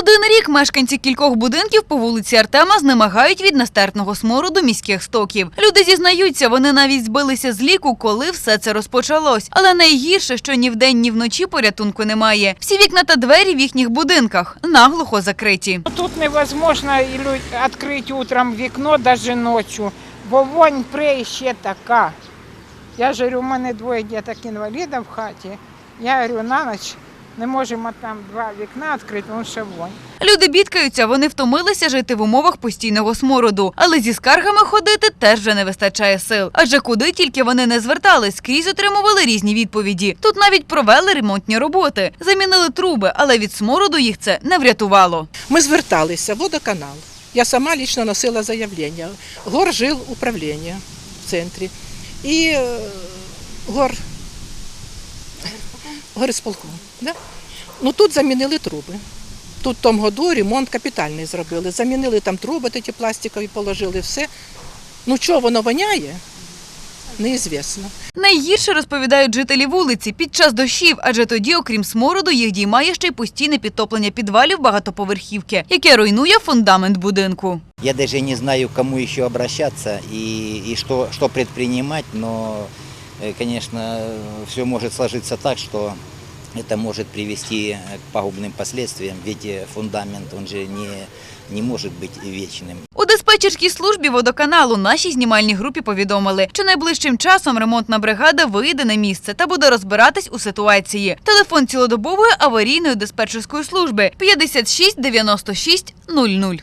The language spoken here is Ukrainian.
один рік мешканці кількох будинків по вулиці Артема знемагають від нестерпного смороду міських стоків. Люди зізнаються, вони навіть збилися з ліку, коли все це розпочалось. Але найгірше, що ні вдень, ні вночі порятунку немає. Всі вікна та двері в їхніх будинках наглухо закриті. Тут невозможно відкрити утром вікно, навіть ночі, бо вонь ще така. Я ж у мене двоє діток інвалідів в хаті. Я говорю, на ніч не можемо там два вікна відкрити, тому що вонь. Люди бідкаються, вони втомилися жити в умовах постійного смороду, але зі скаргами ходити теж вже не вистачає сил. Адже куди тільки вони не звертались, скрізь отримували різні відповіді. Тут навіть провели ремонтні роботи, замінили труби, але від смороду їх це не врятувало. Ми зверталися водоканал. Я сама лично носила заявлення. Горжил управління в центрі. І е, гор, горисполком. Да? Ну тут замінили труби. Тут в тому году ремонт капітальний зробили. Замінили там труби, ті пластикові положили, все. Ну чого воно воняє? Неізвісно. Найгірше розповідають жителі вулиці під час дощів, адже тоді, окрім смороду, їх діймає ще й постійне підтоплення підвалів багатоповерхівки, яке руйнує фундамент будинку. Я даже не знаю, кому еще обращаться и, и что, что предпринимать, но, э, конечно, все может сложиться так, что это может привести к пагубным последствиям, ведь э, фундамент, он же не, не может быть вечным. У диспетчерській службі водоканалу нашій знімальній групі повідомили, що найближчим часом ремонтна бригада вийде на місце та буде розбиратись у ситуації. Телефон цілодобової аварійної диспетчерської служби 56 96 00.